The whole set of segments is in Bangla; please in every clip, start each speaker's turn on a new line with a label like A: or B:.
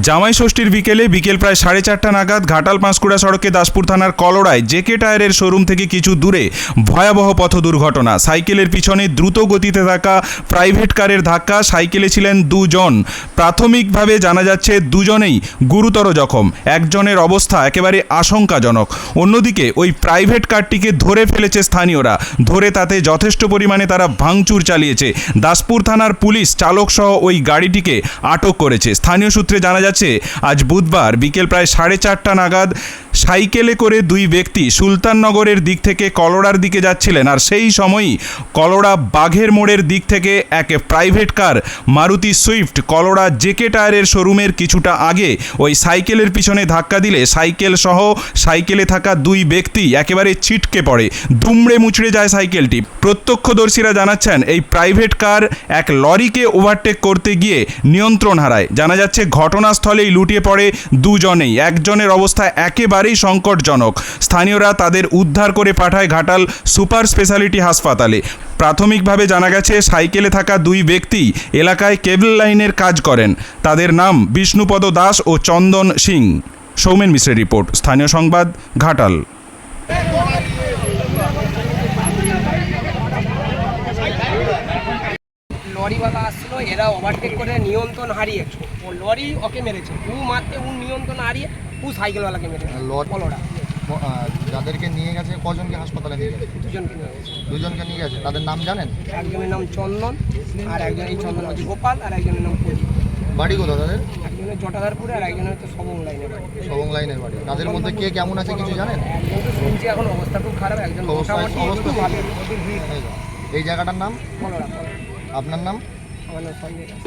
A: জামাই ষষ্ঠীর বিকেলে বিকেল প্রায় সাড়ে চারটা নাগাদ ঘাটাল পাঁশকুড়া সড়কে দাসপুর থানার কলড়ায় জেকে টায়ারের শোরুম থেকে কিছু দূরে ভয়াবহ পথ দুর্ঘটনা। সাইকেলের পিছনে দ্রুত গতিতে থাকা প্রাইভেট কারের ধাক্কা, সাইকেলে ছিলেন দুজন। প্রাথমিকভাবে জানা যাচ্ছে দুজনেই গুরুতর জখম। একজনের অবস্থা একেবারে আশঙ্কাজনক। অন্যদিকে ওই প্রাইভেট কারটিকে ধরে ফেলেছে স্থানীয়রা। ধরে তাতে যথেষ্ট পরিমাণে তারা ভাঙচুর চালিয়েছে। দাসপুর থানার পুলিশ চালকসহ ওই গাড়িটিকে আটক করেছে। স্থানীয় সূত্রে জানা যাচ্ছে। আজ বুধবার বিকেল প্রায় সাড়ে চারটা নাগাদ সাইকেলে করে দুই ব্যক্তি সুলতাননগরের দিক থেকে কলোড়ার দিকে যাচ্ছিলেন। আর সেই সময়ই কলোড়া বাঘের মোড়ের দিক থেকে এক প্রাইভেট কার, মারুতি সুইফট, কলোড়া জেকে টায়ারের শোরুমের কিছুটা আগে ওই সাইকেলের পিছনে ধাক্কা দিলে সাইকেল সহ সাইকেলে থাকা দুই ব্যক্তি একেবারে ছিটকে পড়ে, দুমড়ে মুচড়ে যায় সাইকেলটি। প্রত্যক্ষদর্শীরা জানাচ্ছেন, এই প্রাইভেট কার এক লরিকে ওভারটেক করতে গিয়ে নিয়ন্ত্রণ হারায়। জানা যাচ্ছে ঘটনাস্থলেই লুটিয়ে পড়ে দুজনেই। একজনের অবস্থা একেবারেই সংকটজনক। স্থানীয়রা তাদের উদ্ধার করে পাঠায় ঘাটাল সুপার স্পেশালিটি হাসপাতালে। প্রাথমিকভাবে জানা গেছে, সাইকেলে থাকা দুই ব্যক্তি এলাকায় কেবল লাইনের কাজ করেন। তাদের নাম বিষ্ণুপদ দাস ও চন্দন সিং। সৌমেন মিশ্রের রিপোর্ট। স্থানীয় সংবাদ, ঘাটাল।
B: লরিওয়ালা আসছিল এরা ওভারটেক করে নিয়ন্ত্রণ হারিয়ে ও লরি ওকে মেরেছে। ও মারতে ও নিয়ন্ত্রণ হারিয়ে ও সাইকেলওয়ালাকে মেরেছে
C: লরি- যাদেরকে নিয়ে গেছে কজনকে হাসপাতালে নিয়ে গেছে?
B: দুজনকে নিয়ে গেছে।
C: দুজনকে নিয়ে গেছে। তাদের নাম জানেন?
B: একজনের নাম চন্দন আর একজন এই চন্দন হচ্ছে গোপাল আর একজনের নাম প্রদীপ।
C: বাড়ি কোথাও তাদের?
B: একজনের জটাধারপুরে আর একজনের হচ্ছে সবং লাইনে বাড়ি।
C: সবং লাইনের বাড়ি। তাদের মধ্যে কে কেমন আছে কিছু জানেন?
B: একজন তো শুনছি এখন অবস্থা খুব খারাপ একজন
C: অবস্থা- অবস্থা এই জায়গাটার নাম? আপনার নাম?
B: আমার নাম সঞ্জয় দাস।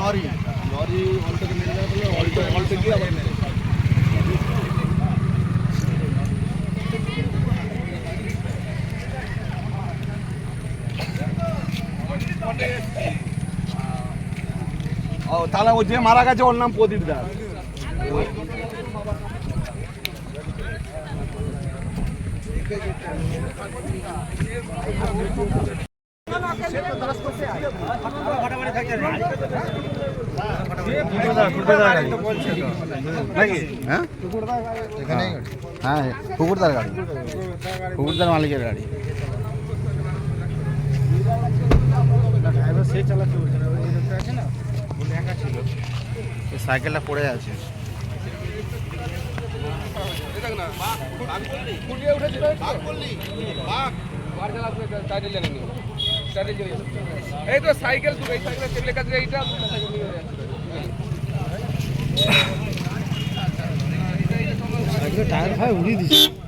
C: লরি। লরি
D: ও তাহলে ও যে মারা গেছে ওর নাম প্রদীপ দাস।
E: হ্যাঁ হ্যাঁ কুকুরদার গাড়ি কুকুরদার মালিকের গাড়ি এই সাইকেলটা পড়ে আছে
B: এই তো সাইকেল এই সাইকেল টেবিলের কাছে এইটা
E: টায়ার ভাই উড়িয়ে দিচ্ছে